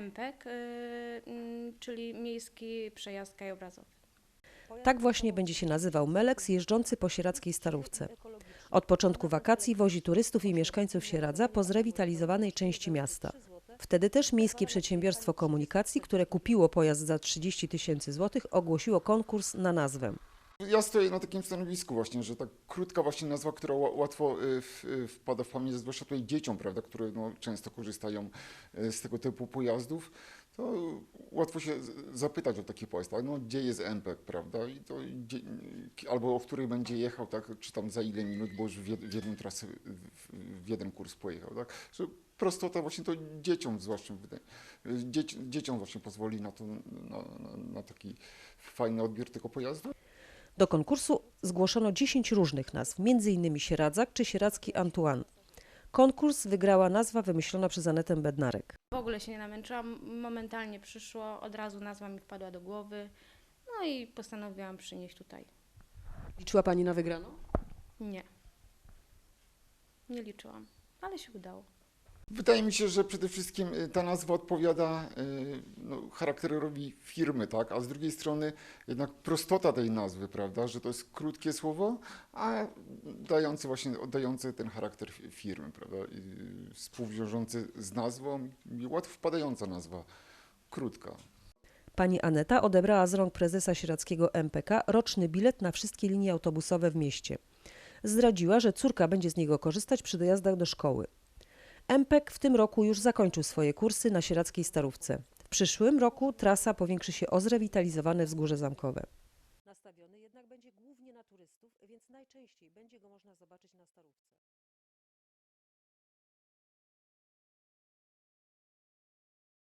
MPEK, y, mm, czyli Miejski Przejazd Krajobrazowy. Tak właśnie będzie się nazywał Meleks jeżdżący po sieradzkiej starówce. Od początku wakacji wozi turystów i mieszkańców Sieradza po zrewitalizowanej części miasta. Wtedy też Miejskie Przedsiębiorstwo Komunikacji, które kupiło pojazd za 30 tysięcy złotych, ogłosiło konkurs na nazwę. Ja stoję na takim stanowisku właśnie, że tak krótka właśnie nazwa, która ła- łatwo y, y, wpada w pamięć, zwłaszcza tutaj dzieciom, prawda, które no, często korzystają y, z tego typu pojazdów, to łatwo się zapytać o taki pojazd, tak? no gdzie jest MPEG, prawda, i to gdzie, albo o której będzie jechał, tak, czy tam za ile minut, bo już w, jed, w jedną trasę, w, w jeden kurs pojechał, tak, że prostota właśnie to dzieciom zwłaszcza, dzieci, dzieciom właśnie pozwoli na to, na, na, na taki fajny odbiór tego pojazdu. Do konkursu zgłoszono 10 różnych nazw, m.in. Sieradzak czy Sieradzki Antoine. Konkurs wygrała nazwa wymyślona przez Anetę Bednarek. W ogóle się nie namęczyłam, momentalnie przyszło, od razu nazwa mi wpadła do głowy, no i postanowiłam przynieść tutaj. Liczyła Pani na wygraną? Nie. Nie liczyłam, ale się udało. Wydaje mi się, że przede wszystkim y, ta nazwa odpowiada y, no, charakterowi firmy, tak? A z drugiej strony jednak prostota tej nazwy, prawda? Że to jest krótkie słowo, a dające właśnie, oddające ten charakter fi- firmy, prawda? I współwiążący z nazwą i łatwo wpadająca nazwa, krótka. Pani Aneta odebrała z rąk prezesa sieradzkiego MPK roczny bilet na wszystkie linie autobusowe w mieście. Zdradziła, że córka będzie z niego korzystać przy dojazdach do szkoły. MPK w tym roku już zakończył swoje kursy na sieradzkiej starówce. W przyszłym roku trasa powiększy się o zrewitalizowane wzgórze zamkowe. Nastawiony jednak będzie głównie na turystów, więc najczęściej będzie go można zobaczyć na starówce.